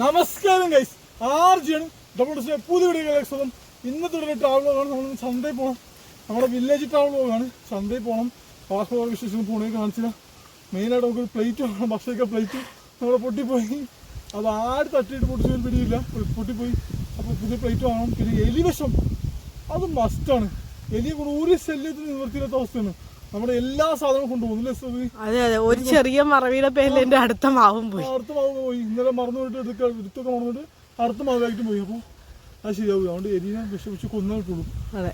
നമസ്കാരം ഗൈസ് ആർജിയാണ് ഡബിൾ പുതിയ വീഡിയോ സ്വന്തം ഇന്നത്തെ ട്രാവൽ വ്ലോഗാണ് നമ്മൾ ചന്തയിൽ പോകണം നമ്മുടെ വില്ലേജ് ട്രാവൽ വ്ലോഗാണ് ചന്തയിൽ പോകണം പാസ്പോർട്ട് വിശേഷം പോണേ കാണിച്ചില്ല. മെയിനായിട്ട് നമുക്കൊരു പ്ലേറ്റ് വേണം. ഭക്ഷണമൊക്കെ പ്ലേറ്റ് നമ്മുടെ പൊട്ടിപ്പോയി. അത് ആര് തട്ടിയിട്ട് പൊട്ടിച്ചു പിടിയില്ല. പൊട്ടിപ്പോയി. അപ്പോൾ പുതിയ പ്ലേറ്റ് വാങ്ങണം. പിന്നെ എലിവശം അത് മസ്റ്റാണ് എലിയെ കൊണ്ട് ഒരു ശല്യത്തിന് നിവർത്തിയില്ലാത്ത അവസ്ഥയാണ്. നമ്മുടെ എല്ലാ സാധനവും കൊണ്ടുപോകുന്നു അതെ അതെ. ഒരു ചെറിയ മറവിയുടെ പേരിൽ എന്റെ അടുത്ത മാവും പോയി. അടുത്ത മാവ് പോയി. ഇന്നലെ മറന്നു പോയിട്ട് എടുക്കാൻ എടുത്തൊക്കെ മറന്നിട്ട് അടുത്ത മാവായിട്ട് പോയി. അപ്പോൾ അത് ശരിയാവും അതുകൊണ്ട് എലിനെ വിഷമിച്ച് കൊന്നു കിട്ടുള്ളൂ.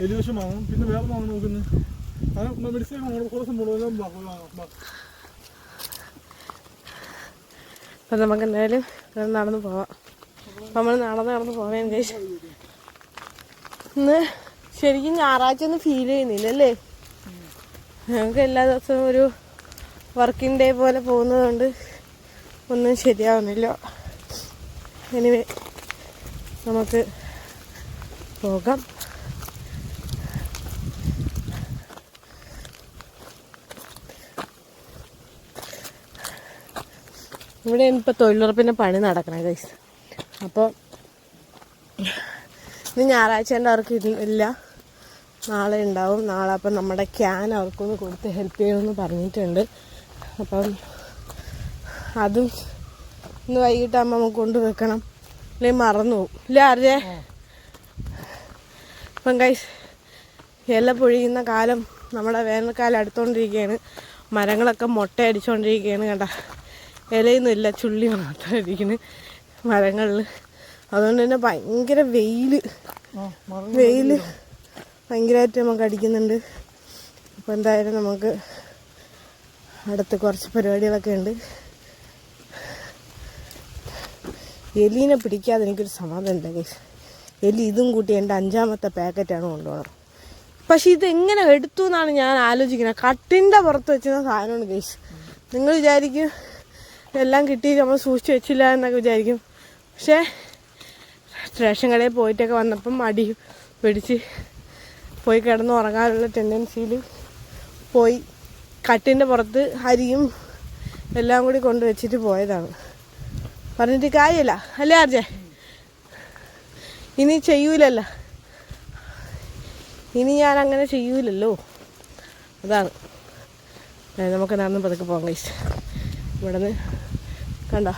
എലി വിഷം വാങ്ങണം. പിന്നെ വേറെ വാങ്ങണം നോക്കുന്നത് അങ്ങനെ മെഡിസിൻ കുറേ സംഭവം. അപ്പൊ നമുക്ക് എന്തായാലും നടന്ന് പോവാം. നമ്മൾ നടന്ന് നടന്ന് പോവേം കഴിച്ചു ഇന്ന് ശരിക്കും ഞായറാഴ്ച ഒന്നും ഫീൽ ചെയ്യുന്നില്ല അല്ലേ ഞങ്ങൾക്ക് എല്ലാ ദിവസവും ഒരു വർക്കിംഗ് ഡേ പോലെ പോകുന്നതുകൊണ്ട് ഒന്നും ശരിയാവുന്നില്ല. എനിവേ നമുക്ക് പോകാം. ഇവിടെ ഇപ്പോൾ തൊഴിലുറപ്പിന്റെ പണി നടക്കണേ ഗൈസ് അപ്പോൾ ഇന്ന് ഞായറാഴ്ചേന്റെ അവർക്ക് ഇല്ല- ഇല്ല. നാളെ ഉണ്ടാവും. നാളെ അപ്പം നമ്മുടെ ക്യാൻ അവർക്കൊന്ന് കൊടുത്ത് ഹെൽപ്പ് ചെയ്യുമെന്ന് പറഞ്ഞിട്ടുണ്ട്. അപ്പം അതും ഇന്ന് വൈകിട്ടാകുമ്പോൾ നമുക്ക് കൊണ്ടുവെക്കണം അല്ലെങ്കിൽ മറന്നു പോകും. ഇല്ല അറിയേ അപ്പം കൈ ഇല പൊഴിയുന്ന കാലം നമ്മുടെ വേനൽക്കാലം അടുത്തോണ്ടിരിക്കുകയാണ്. മരങ്ങളൊക്കെ മുട്ട അടിച്ചുകൊണ്ടിരിക്കുകയാണ് കണ്ട. ഇലയൊന്നും ഇല്ല ചുള്ളി മാത്രം ഇരിക്കുന്നു മരങ്ങളിൽ. അതുകൊണ്ട് തന്നെ ഭയങ്കര വെയിൽ വെയിൽ ഭയങ്കരമായിട്ട് നമുക്ക് അടിക്കുന്നുണ്ട്. അപ്പോൾ എന്തായാലും നമുക്ക് അടുത്ത് കുറച്ച് പരിപാടികളൊക്കെ ഉണ്ട്. എലീനെ പിടിക്കാതെ എനിക്കൊരു സമാധാനം ഉണ്ട് ഗൈസ് എലി ഇതും കൂട്ടി എന്റെ അഞ്ചാമത്തെ പാക്കറ്റാണ് കൊണ്ടുപോകണം പക്ഷെ ഇതെങ്ങനെ എടുത്തു എന്നാണ് ഞാൻ ആലോചിക്കുന്നത്. കട്ടിന്റെ പുറത്ത് വെച്ചിരുന്ന സാധനമാണ് ഗൈസ് നിങ്ങൾ വിചാരിക്കും എല്ലാം കിട്ടി നമ്മൾ സൂക്ഷിച്ച് വെച്ചില്ല എന്നൊക്കെ വിചാരിക്കും. പക്ഷേ റേഷൻ കടയിൽ പോയിട്ടൊക്കെ വന്നപ്പം അടി പിടിച്ച് പോയി കിടന്ന് ഉറങ്ങാനുള്ള ടെൻഡൻസിയിൽ പോയി. കട്ടിന്റെ പുറത്ത് അരിയും എല്ലാം കൂടി കൊണ്ട് വെച്ചിട്ട് പോയതാണ്. പറഞ്ഞിട്ട് കാര്യമില്ല. അല്ലേ ആർജെ? ഇനി ചെയ്യൂലല്ല. ഇനി ഞാൻ അങ്ങനെ ചെയ്യൂലല്ലോ. അതാണ്. നമുക്ക് നടന്ന് പതുക്കെ പോകാം കഴിച്ച് ഇവിടെ നിന്ന് കണ്ട?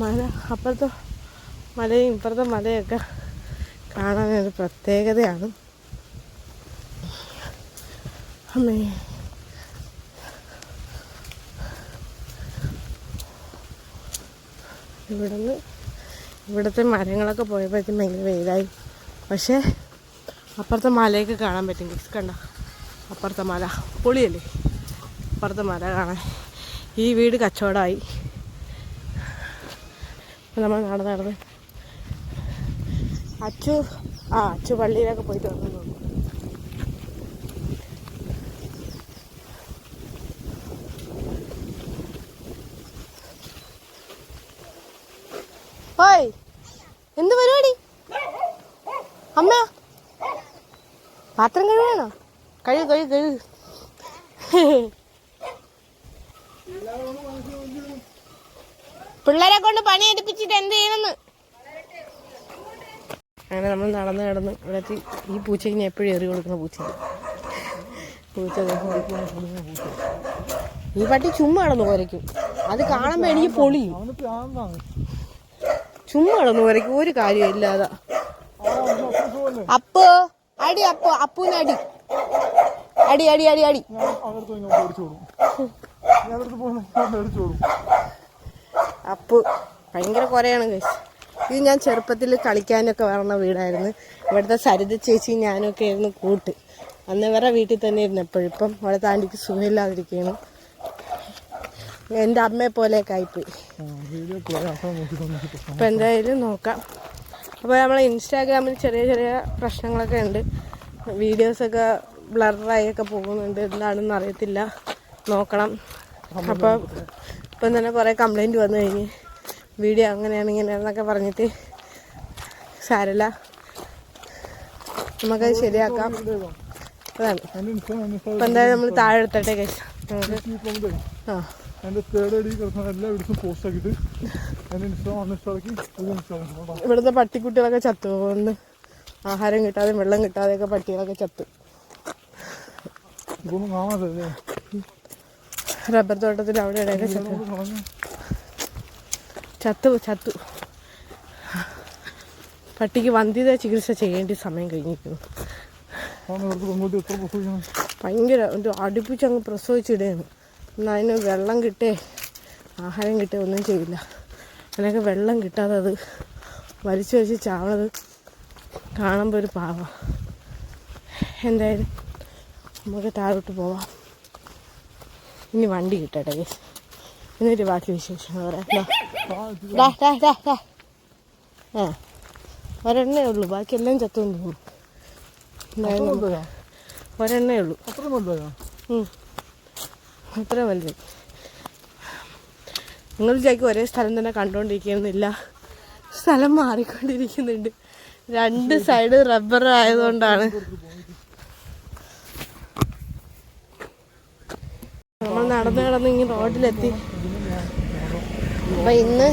മല അപ്പുറത്തെ? മലയും ഇപ്പുറത്തെ മലയൊക്കെ കാണാനൊരു പ്രത്യേകതയാണ്. അമ്മേ. ഇവിടുന്ന് ഇവിടുത്തെ മരങ്ങളൊക്കെ പോയപ്പോഴത്തേക്കും ഭയങ്കര വെയിലായി. പക്ഷേ അപ്പുറത്തെ മലയൊക്കെ കാണാൻ പറ്റും. ഗിസ് കണ്ട. അപ്പുറത്തെ മല. പൊളിയല്ലേ? അപ്പുറത്തെ മല കാണാൻ. ഈ വീട് കച്ചവടമായി. നമ്മൾ നടന്ന് നടന്ന്. അച്ചു ആ അച്ചു പള്ളിയിലൊക്കെ പോയിട്ട് വന്നു ഓയ് എന്ത് പരിപാടി? അമ്മ. പാത്രം കഴുകണോ കഴുകു കഴുകു കഴുകു. പിള്ളേരെ കൊണ്ട് പണി എടുപ്പിച്ചിട്ട് എന്ത് ചെയ്യണമെന്ന്? അങ്ങനെ നമ്മൾ നടന്ന് നടന്ന് ഇവിടെ ഈ പൂച്ചയ്ക്ക് ഞാൻ എപ്പോഴും എറി കൊടുക്കുന്ന പൂച്ച പൂച്ച ഈ പട്ടി ചുമ്മാ കിടന്ന് കുരയ്ക്കും അത് കാണുമ്പോൾ എനിക്ക് പൊളിയും. ചുമ്മാ കിടന്നു കുരയ്ക്കും ഒരു കാര്യം ഇല്ലാതെ. ആ, അവന് അപ്പുറം അപ്പു അടി അപ്പു അപ്പൂന് അടി. അടി അടി അടി അടി. അപ്പു ഭയങ്കര കുറയാണ് കഴിച്ച് ഇത് ഞാൻ ചെറുപ്പത്തിൽ കളിക്കാനൊക്കെ വരണ വീടായിരുന്നു. ഇവിടുത്തെ സരിത ചേച്ചി ഞാനൊക്കെ ആയിരുന്നു കൂട്ട്. അന്ന് വേറെ വീട്ടിൽ തന്നെ ഇരുന്നു എപ്പോഴും. ഇപ്പം അവിടെ താണ്ടിക്ക് സുഖമില്ലാതിരിക്കുകയാണ്. എന്റെ അമ്മയെ പോലെയൊക്കെ ആയിപ്പോയി. അപ്പോൾ എന്തായാലും നോക്കാം. അപ്പോൾ നമ്മൾ ഇൻസ്റ്റാഗ്രാമിൽ ചെറിയ ചെറിയ പ്രശ്നങ്ങളൊക്കെ ഉണ്ട്. വീഡിയോസൊക്കെ ബ്ലറായൊക്കെ പോകുന്നുണ്ട്. എന്താണെന്ന് അറിയത്തില്ല. നോക്കണം. അപ്പോൾ ഇപ്പം തന്നെ കുറേ കംപ്ലൈന്റ് വന്നു കഴിഞ്ഞ്. വീഡിയോ അങ്ങനെയാണ് ഇങ്ങനെയാണെന്നൊക്കെ പറഞ്ഞിട്ട്. സാരല്ല. നമുക്കത് ശരിയാക്കാം. അതാണ്. എന്റെ എന്തായാലും നമ്മൾ താഴെ എടുത്തട്ടെ കഴിച്ചു നമുക്ക് ആ. എന്റെ തേർഡ് ഐ ഡി കിടക്കുന്ന എല്ലാ വീടും പോസ്റ്റ് ആക്കിയിട്ട് എന്റെ ഇൻസ്റ്റാ അൺഇൻസ്റ്റാളാക്കി ഇത് ഇൻസ്റ്റാൾ ഇവിടുത്തെ പട്ടിക്കുട്ടികളൊക്കെ ചത്തു. പോകുന്നു ആഹാരം കിട്ടാതെ വെള്ളം കിട്ടാതെയൊക്കെ പട്ടികളൊക്കെ ചത്തു. ഇതൊന്നും കാണാതല്ലേ റബ്ബർ തോട്ടത്തിൽ അവിടെ ഇടയൊക്കെ ചത്തു. ചത്തു ചത്തു. പട്ടിക്ക് വന്ധ്യത ചികിത്സ ചെയ്യേണ്ട സമയം കഴിഞ്ഞിരിക്കുന്നു. ഭയങ്കര അടുപ്പിച്ച് അടുപ്പിച്ചങ്ങ് പ്രസവിച്ചിടുകയാണ്. അതിന് വെള്ളം കിട്ടേ. ആഹാരം കിട്ടേ ഒന്നും ചെയ്യില്ല. അതിനൊക്കെ വെള്ളം കിട്ടാതെ അത് വലിച്ചു വലിച്ച് ചാവണത് കാണുമ്പോൾ ഒരു പാവ. എന്തായാലും നമുക്ക് താഴോട്ട് പോവാം. ഇനി വണ്ടി കിട്ടട്ടെ കേസ് എന്നിട്ട് ബാക്കി വിശേഷങ്ങൾ പറയാം. ആ. ഒരെണ്ണേ ഉള്ളൂ. ബാക്കിയെല്ലാം ചത്തുകൊണ്ട് പോകും ഒരെണ്ണേ ഉള്ളൂ. അത്ര വലുത്. നിങ്ങൾ വിചാരിക്കും ഒരേ സ്ഥലം തന്നെ കണ്ടുകൊണ്ടിരിക്കുന്നില്ല സ്ഥലം മാറിക്കൊണ്ടിരിക്കുന്നുണ്ട്. രണ്ട് സൈഡ് റബ്ബർ ആയതുകൊണ്ടാണ്. നമ്മൾ നടന്ന് കിടന്ന് ഇങ്ങനെ റോഡിലെത്തി. അപ്പൊ ഇന്ന്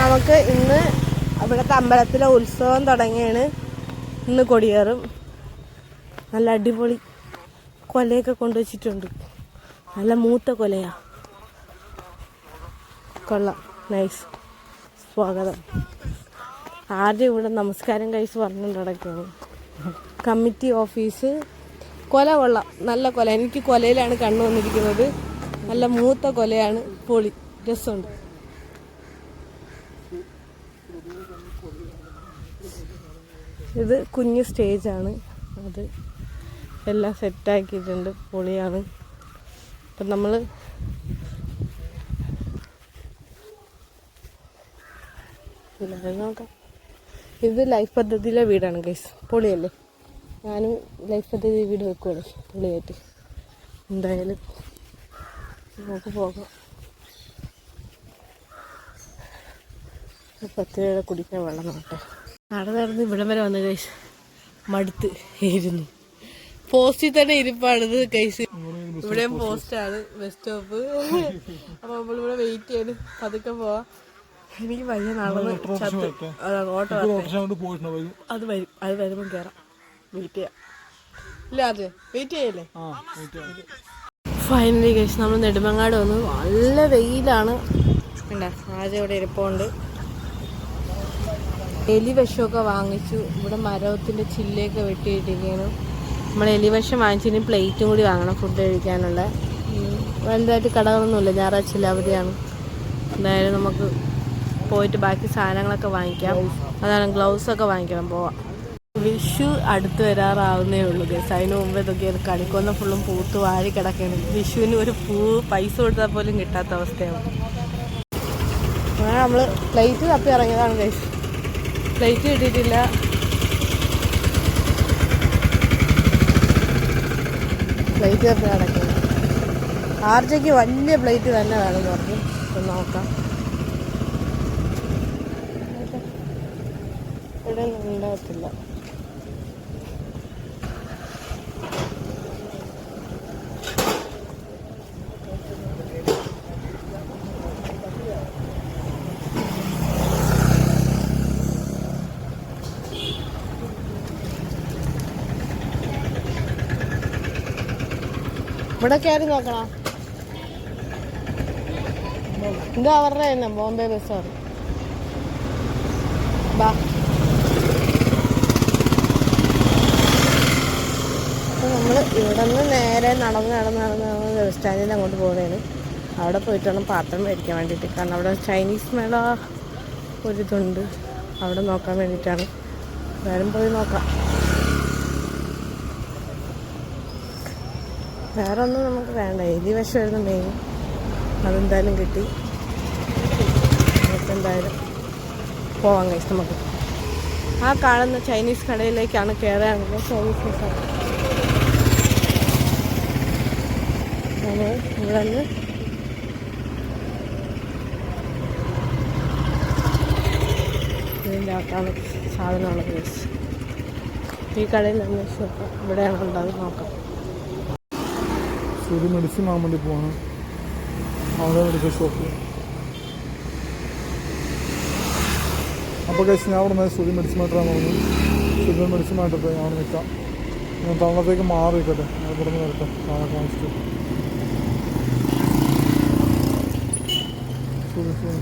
നമുക്ക് ഇന്ന് ഇവിടുത്തെ അമ്പലത്തിലെ ഉത്സവം തുടങ്ങിയാണ്. ഇന്ന് കൊടിയേറും. നല്ല അടിപൊളി കൊലയൊക്കെ കൊണ്ടുവച്ചിട്ടുണ്ട്. നല്ല മൂത്ത കൊലയാ. കൊള്ളാം. നൈസ്. സ്വാഗതം. ആദ്യം ഇവിടെ നമസ്കാരം കഴിച്ച് നടക്കുകയാണ് കമ്മിറ്റി ഓഫീസ്. കൊല കൊള്ളാം. നല്ല കൊല. എനിക്ക് കൊലയിലാണ് കണ്ണു വന്നിരിക്കുന്നത്. നല്ല മൂത്ത കൊലയാണ് പൊളി. രസമുണ്ട്. ഇത് കുഞ്ഞു സ്റ്റേജാണ്. അത് എല്ലാം സെറ്റാക്കിയിട്ടുണ്ട് പൊളിയാണ്. അപ്പം നമ്മൾ നോക്കാം. ഇത് ലൈഫ് പദ്ധതിയിലെ വീടാണ് ഗൈസ് പൊളിയല്ലേ? ഞാനും ലൈഫ് പദ്ധതി വീട് വെക്കുവാണ് പൊളിയായിട്ട്. എന്തായാലും നമുക്ക് പോകാം. പത്ത് രൂപയുടെ കുടിക്കാൻ വെള്ളം നോട്ടെ. നടന്ന് ഇവിടം വരെ വന്ന് കൈസ് മടുത്ത് ഇരുന്നു പോസ്റ്റിൽ തന്നെ ഇരിപ്പാണിത് കൈസ് ഇവിടെയും പോസ്റ്റാണ് ബസ് സ്റ്റോപ്പ് അപ്പൊ നമ്മളിവിടെ വെയിറ്റ് ചെയ്ത് പതുക്കെ പോവാം. എനിക്ക് വയ്യ നടന്ന് ഓട്ടോ അത് വരും. അത് വരുമ്പോൾ കേറാം. വെയിറ്റ് ചെയ്യാം. ഇല്ല അതെ വെയിറ്റ് ചെയ്യല്ലേ. ഫൈനലി കഴിച്ച് നമ്മൾ നെടുമങ്ങാട് വന്നു. നല്ല വെയിലാണ്. കണ്ട? ആദ്യം ഇവിടെ ഇരിപ്പുണ്ട്. എലി വിഷമൊക്കെ വാങ്ങിച്ചു. ഇവിടെ മരത്തിന്റെ ചില്ലയൊക്കെ വെട്ടിയിട്ടിരിക്കുകയാണ്. നമ്മൾ എലി വിഷം വാങ്ങിച്ചതിന് പ്ലേറ്റും കൂടി വാങ്ങണം ഫുഡ് കഴിക്കാനുള്ള. വലുതായിട്ട് കടകളൊന്നുമില്ല ഞായറാഴ്ച അവധിയാണ്. എന്തായാലും നമുക്ക് പോയിട്ട് ബാക്കി സാധനങ്ങളൊക്കെ വാങ്ങിക്കാം. അതാണ് ഗ്ലൗസ് ഒക്കെ വാങ്ങിക്കണം പോവാം. വിഷു അടുത്ത് വരാറാവുന്നേ ഉള്ളൂ ഗസ് അതിന് മുമ്പ് ഇതൊക്കെ കണിക്കൊന്ന ഫുള്ളും പൂത്ത് വാരി കിടക്കുകയാണ് വിഷുവിന് ഒരു പൂ പൈസ കൊടുത്താൽ പോലും കിട്ടാത്ത അവസ്ഥയാണ്. നമ്മൾ പ്ലേറ്റ് തപ്പി ഇറങ്ങിയതാണ് ഗസ് പ്ലേറ്റ് കിട്ടിയിട്ടില്ല പ്ലേറ്റ് തപ്പി നടക്കുന്നത് ആർജയ്ക്ക് വലിയ പ്ലേറ്റ് തന്നെ വേണമെന്ന് പറഞ്ഞു. ഒന്ന് നോക്കാം. ഇവിടെ ഉണ്ടാകത്തില്ല. ഇവിടെ കയറി നോക്കണം? ഇത് അവരുടെ തന്നെ ബോംബെ ബസ്സാർ ബാ. നമ്മൾ ഇവിടെ നിന്ന് നേരെ നടന്ന് നടന്ന് നടന്ന് നടന്ന് ബസ് സ്റ്റാൻഡിൽ അങ്ങോട്ട് പോകുന്നതാണ് അവിടെ പോയിട്ട് വേണം പാത്രം മേടിക്കാൻ വേണ്ടിയിട്ട്. കാരണം അവിടെ ചൈനീസ് മേള ഒരിതുണ്ട് അവിടെ നോക്കാൻ വേണ്ടിയിട്ടാണ്. എന്തായാലും പോയി നോക്കാം. വേറെ ഒന്നും നമുക്ക് വേണ്ട. എലി വിഷമായിരുന്നു മെയിൻ അതെന്തായാലും കിട്ടി. എന്തായാലും പോവാൻ കഴിച്ചു നമുക്ക്. ആ കാണുന്ന ചൈനീസ് കടയിലേക്കാണ് കയറാനുള്ളത് ചൈനീസ് മസാല അങ്ങനെ ഇവിടെ നിന്ന് ഇതിന്റെ അകത്താണ് ഈ കടയിൽ നിന്ന് ഇവിടെയാണ് ഉണ്ടാകുന്നത് നോക്കാം. ഒരു മെഡിസിൻ വാങ്ങാൻ വേണ്ടി പോവാണ്. അവിടെ മെഡിക്കൽ ഷോപ്പിൽ അപ്പോൾ കഴിച്ച് ഞാൻ അവിടെ നിന്ന് സൂര്യ മെഡിസിൻ മാറ്റാൻ പറഞ്ഞു സൂര്യ മെഡിസിൻ മാറ്റട്ടെ ഞാൻ അവിടെ നിൽക്കാം. ഞാൻ തവണത്തേക്ക് മാറി നിൽക്കട്ടെ ഞാൻ ഇവിടെ നിന്ന് വരട്ടെ. നാളെ കാണിച്ചിട്ട്. സൂര്യ സുതി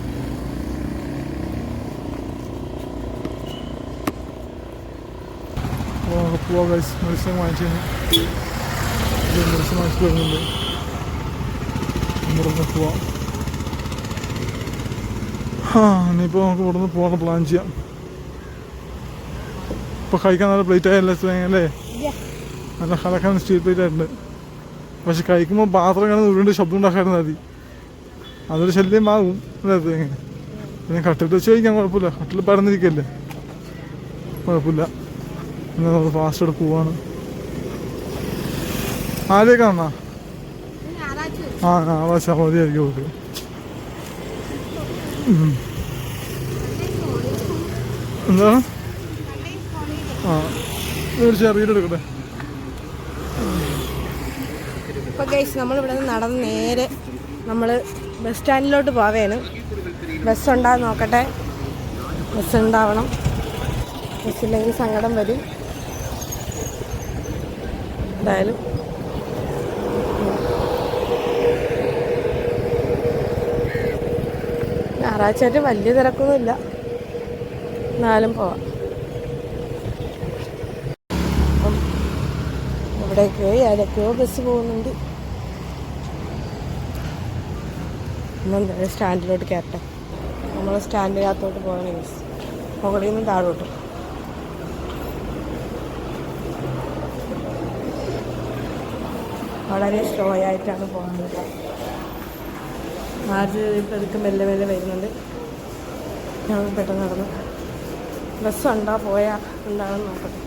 അപ്പോൾ പോവാം മെഡിസിൻ വാങ്ങിച്ചു വാങ്ങിച്ചിട്ട് വരുന്നുണ്ട് ഇവിടെ നിന്ന് പോവാം ആ ഇനിയിപ്പോൾ നമുക്ക് ഇവിടെ നിന്ന് പോകാൻ പ്ലാൻ ചെയ്യാം. ഇപ്പോൾ കഴിക്കാൻ നല്ല പ്ലേറ്റ് ആയല്ലേ അല്ലേ? നല്ല കലക്കാൻ സ്റ്റീൽ പ്ലേറ്റ് ആയിട്ടുണ്ട്. പക്ഷെ കഴിക്കുമ്പോൾ പാത്രം കാണുന്ന ഉരുണ്ട് ശബ്ദം ഉണ്ടാക്കായിരുന്നു മതി. അതൊരു ശല്യമാകും അല്ലേ തേങ്ങ പിന്നെ കട്ടിട്ട് വെച്ച് കഴിക്കാൻ കുഴപ്പമില്ല. കട്ടിൽ പരന്നിരിക്കല്ലേ? കുഴപ്പമില്ല. എന്നാൽ നമ്മൾ ഫാസ്റ്റ് എടുത്ത് പോവാണ്. ആരെയൊക്കെ ആ ഞായറാഴ്ച അവധിയായിരിക്കും അവർക്ക്. എന്താ? ആ തീർച്ചയായും വീട് എടുക്കട്ടെ. ഇപ്പൊ ഗൈസ് നമ്മൾ ഇവിടെ നിന്ന് നടന്ന് നേരെ നമ്മൾ ബസ് സ്റ്റാൻഡിലോട്ട് പോവേണ്. ബസ് ഉണ്ടാകും നോക്കട്ടെ. ബസ് ഉണ്ടാവണം. ബസ്സില്ലെങ്കിൽ സങ്കടം വരും. എന്തായാലും ഞായറാഴ്ചയായിട്ട് വലിയ തിരക്കൊന്നുമില്ല. എന്നാലും പോവാം. അപ്പം ഇവിടേക്കോ ഏതൊക്കെയോ ബസ് പോകുന്നുണ്ട്. സ്റ്റാൻഡിലോട്ട് കയറട്ടെ. നമ്മൾ സ്റ്റാൻഡിനകത്തോട്ട് പോകണ ബസ് മുകളിൽ നിന്ന് താഴോട്ട്. വളരെ സ്ലോ ആയിട്ടാണ് പോകുന്നത്. ആദ്യം പതുക്കെ മെല്ലെ മെല്ലെ വരുന്നുണ്ട്? ഞങ്ങൾ പെട്ടെന്ന് നടന്നു. ബസ് ഉണ്ടോ? പോയാ? എന്താണെന്ന് നോക്കട്ടെ.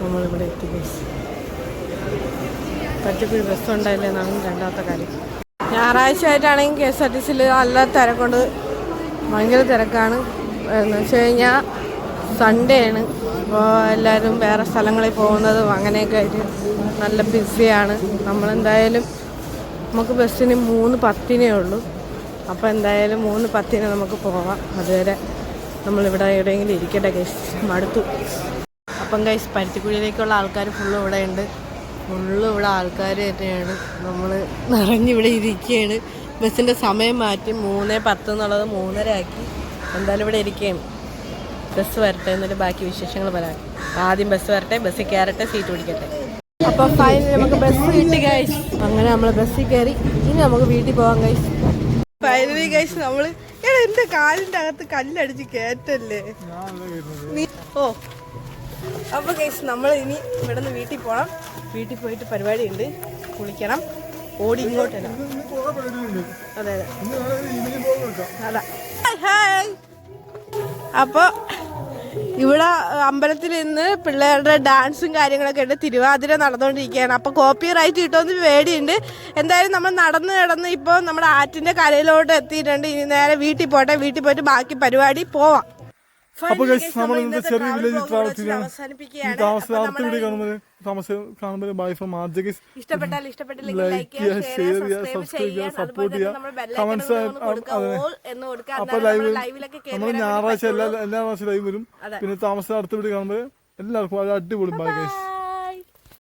നമ്മളിവിടെ എത്തി ബസ് പച്ചക്കുഴി ബസ് ഉണ്ടായില്ല എന്നാണ് രണ്ടാമത്തെ കാര്യം. ഞായറാഴ്ച ആയിട്ടാണെങ്കിൽ കെ എസ് ആർ ടി സിയിൽ നല്ല തിരക്കൊണ്ട്. ഭയങ്കര തിരക്കാണ്. എന്ന് വെച്ച് കഴിഞ്ഞാൽ സൺഡേ ആണ്. അപ്പോൾ എല്ലാവരും വേറെ സ്ഥലങ്ങളിൽ പോകുന്നതും അങ്ങനെയൊക്കെ ആയിട്ട് നല്ല ബിസിയാണ്. നമ്മളെന്തായാലും നമുക്ക് ബസ്സിന് മൂന്ന് പത്തിനേ ഉള്ളൂ. അപ്പോൾ എന്തായാലും മൂന്ന് പത്തിന് നമുക്ക് പോവാം. അതുവരെ നമ്മളിവിടെ എവിടെയെങ്കിലും ഇരിക്കട്ടെ ഗൈസ് മടുത്തു. അപ്പം ഗൈസ് പരുത്തിക്കുഴിയിലേക്കുള്ള ആൾക്കാർ ഫുള്ള് ഇവിടെ ഉണ്ട്. ഫുള്ള് ഇവിടെ ആൾക്കാർ തന്നെയാണ്. നമ്മൾ നിറഞ്ഞിവിടെ ഇരിക്കുകയാണ്. ബസ്സിന്റെ സമയം മാറ്റി മൂന്ന് പത്ത് എന്നുള്ളത് മൂന്നര ആക്കി. എന്തായാലും ഇവിടെ ഇരിക്കുകയാണ്. ബസ് വരട്ടെ എന്നിട്ട് ബാക്കി വിശേഷങ്ങൾ പറയാം. ആദ്യം ബസ് വരട്ടെ ബസ്സിൽ കയറട്ടെ സീറ്റ് പിടിക്കട്ടെ. അപ്പൊ ഫൈനലി നമുക്ക് ബസ് കിട്ടി ഗൈസ് അങ്ങനെ നമ്മൾ ബസ്സിൽ കയറി. ഇനി നമുക്ക് വീട്ടിൽ പോവാം ഗൈസ് ഫൈനലി ഗൈസ് നമ്മൾ എടാ എന്റെ കാലിന്റെ അകത്ത് കല്ലടിച്ച് കയറ്റല്ലേ ഓ. അപ്പൊ ഗൈസ് നമ്മൾ ഇനി ഇവിടെ നിന്ന് വീട്ടിൽ പോകണം വീട്ടിൽ പോയിട്ട് പരിപാടി ഉണ്ട് കുളിക്കണം. ഓടി പേരുണ്ട് അതെ അതെ. ഹായ് അപ്പോൾ ഇവിടെ അമ്പലത്തിൽ ഇന്ന് പിള്ളേരുടെ ഡാൻസും കാര്യങ്ങളൊക്കെ ഉണ്ട്. തിരുവാതിര നടന്നുകൊണ്ടിരിക്കുകയാണ്. അപ്പോൾ കോപ്പി റൈറ്റ് കിട്ടുമെന്ന് പേടിയുണ്ട്. എന്തായാലും നമ്മൾ നടന്ന് കിടന്ന് ഇപ്പോൾ നമ്മുടെ ആറ്റിന്റെ കരയിലോട്ട് എത്തിയിട്ടുണ്ട്. ഇനി നേരെ വീട്ടിൽ പോട്ടെ. വീട്ടിൽ പോയിട്ട് ബാക്കി പരിപാടി പോവാം. അപ്പൊ guys, നമ്മൾ ഇന്നത്തെ ചെറിയ വില്ലേജ് ട്രാവൽ ചെയ്യാം. ഈ അവസാനിപ്പിക്കുകയാണ് താമസം അടുത്ത വീഡിയോ കാണുമ്പോൾ താമസം കാണുമ്പോൾ ബൈ ഫ്രം ആർജഗീസ് ഇഷ്ടപ്പെട്ടാൽ ഇഷ്ടപ്പെട്ടില്ലെങ്കിൽ ലൈക്ക് ചെയ്യുക ഷെയർ ചെയ്യുക, സബ്സ്ക്രൈബ് ചെയ്യുക, സപ്പോർട്ട് ചെയ്യുക. കമന്റ്സ് Comments ബെല്ലൈക്കൺ ആ- കൊടുക്കുക അതെ. ഓൾ എന്ന് കൊടുക്കുക അപ്പൊ ലൈവ് നമ്മൾ ഞായറാഴ്ച എല്ലാ. എല്ലാ ലൈവ് വരും പിന്നെ താമസം അടുത്ത വീഡിയോ കാണുമ്പോൾ എല്ലാവർക്കും അടിപൊളി ബൈ ഗൈസ്